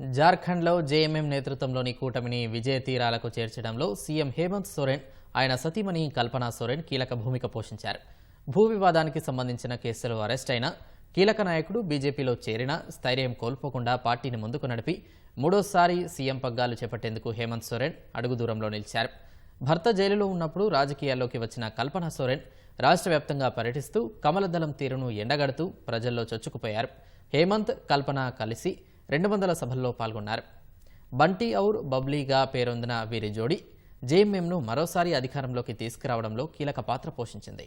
జార్ఖండ్లో జేఎంఎం నేతృత్వంలోని కూటమిని విజయ తీరాలకు చేర్చడంలో సీఎం హేమంత్ సోరెన్ ఆయన సతీమణి కల్పనా సోరెన్ కీలక భూమిక పోషించారు. భూ వివాదానికి సంబంధించిన కేసులో అరెస్ట్ అయిన కీలక నాయకుడు బీజేపీలో చేరిన స్థైర్యం కోల్పోకుండా పార్టీని ముందుకు నడిపి మూడోసారి సీఎం పగ్గాలు చేపట్టేందుకు హేమంత్ సోరెన్ అడుగు దూరంలో నిలిచారు. భర్త జైలులో ఉన్నప్పుడు రాజకీయాల్లోకి వచ్చిన కల్పనా సోరెన్ రాష్ట్ర వ్యాప్తంగా పర్యటిస్తూ కమలదళం తీరును ఎండగడుతూ ప్రజల్లో చొచ్చుకుపోయారు. హేమంత్ కల్పన కలిసి రెండు వందల సభల్లో పాల్గొన్నారు. బంటి ఔర్ బబ్లీగా పేరొందిన వీరి జోడీ జేఎంఎంను మరోసారి అధికారంలోకి తీసుకురావడంలో కీలక పాత్ర పోషించింది.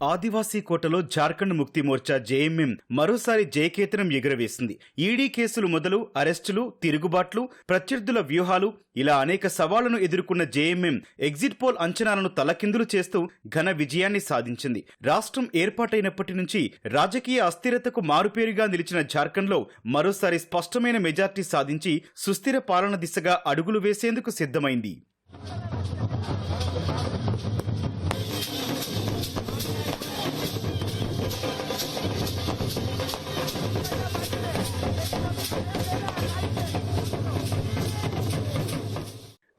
ఆదివాసీ కోటలో జార్ఖండ్ ముక్తి మోర్చా జేఎంఎం మరోసారి జయకేతనం ఎగురవేసింది. ఈడీ కేసులు మొదలు అరెస్టులు తిరుగుబాట్లు ప్రత్యర్థుల వ్యూహాలు ఇలా అనేక సవాళ్ళను ఎదుర్కొన్న జేఎంఎం ఎగ్జిట్ పోల్ అంచనాలను తలకిందులు చేస్తూ ఘన విజయాన్ని సాధించింది. రాష్ట్రం ఏర్పాటైనప్పటి నుంచి రాజకీయ అస్థిరతకు మారుపేరుగా నిలిచిన జార్ఖండ్లో మరోసారి స్పష్టమైన మెజార్టీ సాధించి సుస్థిర పాలన దిశగా అడుగులు వేసేందుకు సిద్ధమైంది.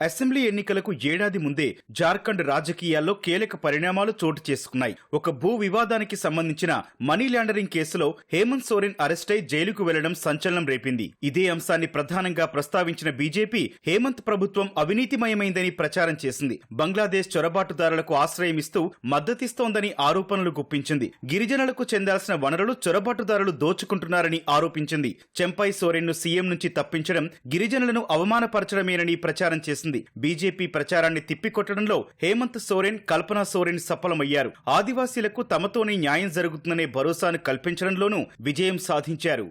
అసెంబ్లీ ఎన్నికలకు ఏడాది ముందే జార్ఖండ్ రాజకీయాల్లో కీలక పరిణామాలు చోటు చేసుకున్నాయి. ఒక భూ వివాదానికి సంబంధించిన మనీ లాండరింగ్ కేసులో హేమంత్ సోరెన్ అరెస్టై జైలుకు వెళ్ళడం సంచలనం రేపింది. ఇదే అంశాన్ని ప్రధానంగా ప్రస్తావించిన బీజేపీ హేమంత్ ప్రభుత్వం అవినీతిమయమైందని ప్రచారం చేసింది. బంగ్లాదేశ్ చొరబాటుదారులకు ఆశ్రయం ఇస్తూ మద్దతిస్తోందని ఆరోపణలు గుప్పించింది. గిరిజనులకు చెందాల్సిన వనరులు చొరబాటుదారులు దోచుకుంటున్నారని ఆరోపించింది. చెంపై సోరెన్ను సీఎం నుంచి తప్పించడం గిరిజనులను అవమానపరచడమేనని ప్రచారం చేసింది. బీజేపీ ప్రచారాన్ని తిప్పికొట్టడంలో హేమంత్ సోరెన్ కల్పన సోరెన్ సఫలమయ్యారు. ఆదివాసీలకు తమతోనే న్యాయం జరుగుతుందనే భరోసాను కల్పించడంలోనూ విజయం సాధించారు.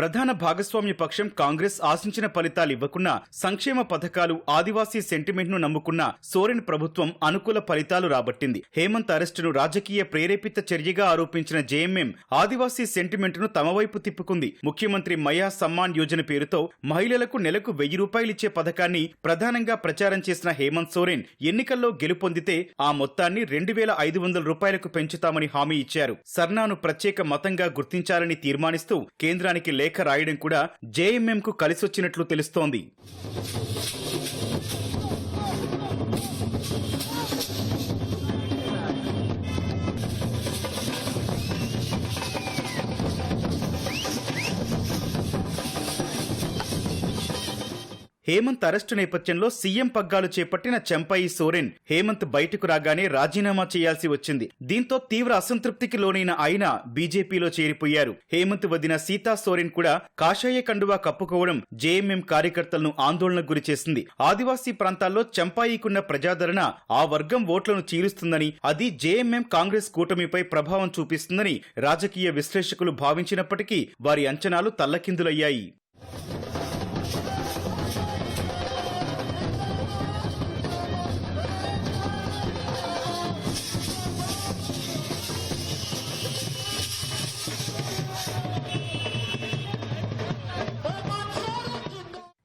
ప్రధాన భాగస్వామ్య పక్షం కాంగ్రెస్ ఆశించిన ఫలితాలు ఇవ్వకున్నా సంక్షేమ పథకాలు ఆదివాసీ సెంటిమెంట్ను నమ్ముకున్న సోరెన్ ప్రభుత్వం అనుకూల ఫలితాలు రాబట్టింది. హేమంత్ అరెస్టును రాజకీయ ప్రేరేపిత చర్యగా ఆరోపించిన జేఎంఎం ఆదివాసీ సెంటిమెంట్ను తమ వైపు తిప్పుకుంది. ముఖ్యమంత్రి మయా సమ్మాన్ యోజన పేరుతో మహిళలకు నెలకు వెయ్యి రూపాయలు ఇచ్చే పథకాన్ని ప్రధానంగా ప్రచారం చేసిన హేమంత్ సోరెన్ ఎన్నికల్లో గెలుపొందితే ఆ మొత్తాన్ని రెండు వేల ఐదు వందల రూపాయలకు పెంచుతామని హామీ ఇచ్చారు. సర్నాను ప్రత్యేక మతంగా గుర్తించాలని తీర్మానిస్తూ కేంద్రానికి లేఖ రాయడం కూడా జేఎంఎంకు కలిసొచ్చినట్లు తెలుస్తోంది. హేమంత్ అరెస్టు నేపథ్యంలో సీఎం పగ్గాలు చేపట్టిన చెంపయి సోరెన్ హేమంత్ బయటకు రాగానే రాజీనామా చేయాల్సి వచ్చింది. దీంతో తీవ్ర అసంతృప్తికి లోనైన ఆయన బీజేపీలో చేరిపోయారు. హేమంత్ వదిన సీతా సోరెన్ కూడా కాషాయ కండువా కప్పుకోవడం జేఎంఎం కార్యకర్తలను ఆందోళనకు గురిచేసింది ఆదివాసీ ప్రాంతాల్లో చెంపాయికున్న ప్రజాదరణ ఆ వర్గం ఓట్లను చీలుస్తుందని అది జేఎంఎం కాంగ్రెస్ కూటమిపై ప్రభావం చూపిస్తుందని రాజకీయ విశ్లేషకులు భావించినప్పటికీ వారి అంచనాలు తల్లకిందులయ్యాయి.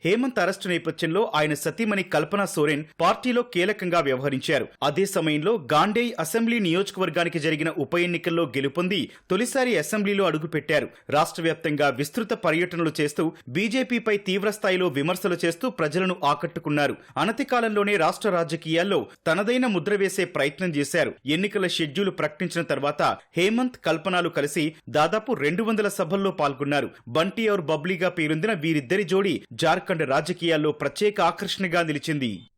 హేమంత్ అరెస్టు నేపథ్యంలో ఆయన సతీమణి కల్పన సోరెన్ పార్టీలో కీలకంగా వ్యవహరించారు. అదే సమయంలో గాండేయ్ అసెంబ్లీ నియోజకవర్గానికి జరిగిన ఉప ఎన్నికల్లో గెలుపొంది తొలిసారి అసెంబ్లీలో అడుగుపెట్టారు. రాష్ట్ర వ్యాప్తంగా విస్తృత పర్యటనలు చేస్తూ బీజేపీపై తీవ్రస్థాయిలో విమర్శలు చేస్తూ ప్రజలను ఆకట్టుకున్నారు. అనతి కాలంలోనే రాష్ట్ర రాజకీయాల్లో తనదైన ముద్ర వేసే ప్రయత్నం చేశారు. ఎన్నికల షెడ్యూల్ ప్రకటించిన తర్వాత హేమంత్ కల్పనాలు కలిసి దాదాపు రెండు వందల సభల్లో పాల్గొన్నారు. బంటి ఔర్ బబ్లీగా పేరొందిన వీరిద్దరి జోడీ జార్ఖండ్ రాజకీయాల్లో ప్రత్యేక ఆకర్షణగా నిలిచింది